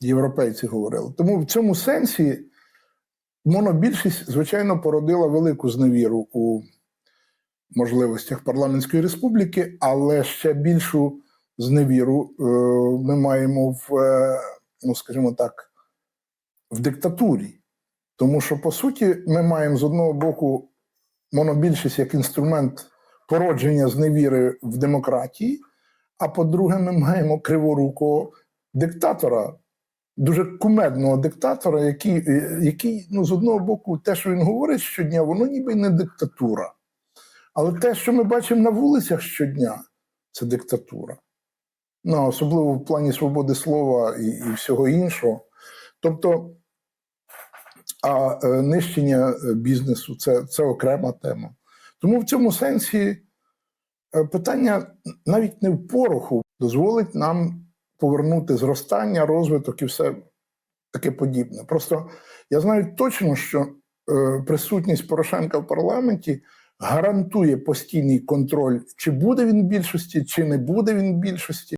європейці говорили. Тому в цьому сенсі монобільшість, звичайно, породила велику зневіру у можливостях парламентської республіки, але ще більшу зневіру е, ми маємо в, е, ну скажімо так, в диктатурі. Тому що, по суті, ми маємо з одного боку монобільшість як інструмент породження зневіри в демократії, а по-друге, ми маємо криворукого диктатора, дуже кумедного диктатора, який, е, який ну, з одного боку, те, що він говорить щодня, воно ніби не диктатура. Але те, що ми бачимо на вулицях щодня, це диктатура. Ну, особливо в плані свободи слова і, і всього іншого. Тобто, а е, нищення е, бізнесу це, це окрема тема. Тому в цьому сенсі е, питання навіть не в пороху дозволить нам повернути зростання, розвиток і все таке подібне. Просто я знаю точно, що е, присутність Порошенка в парламенті гарантує постійний контроль, чи буде він в більшості, чи не буде він в більшості.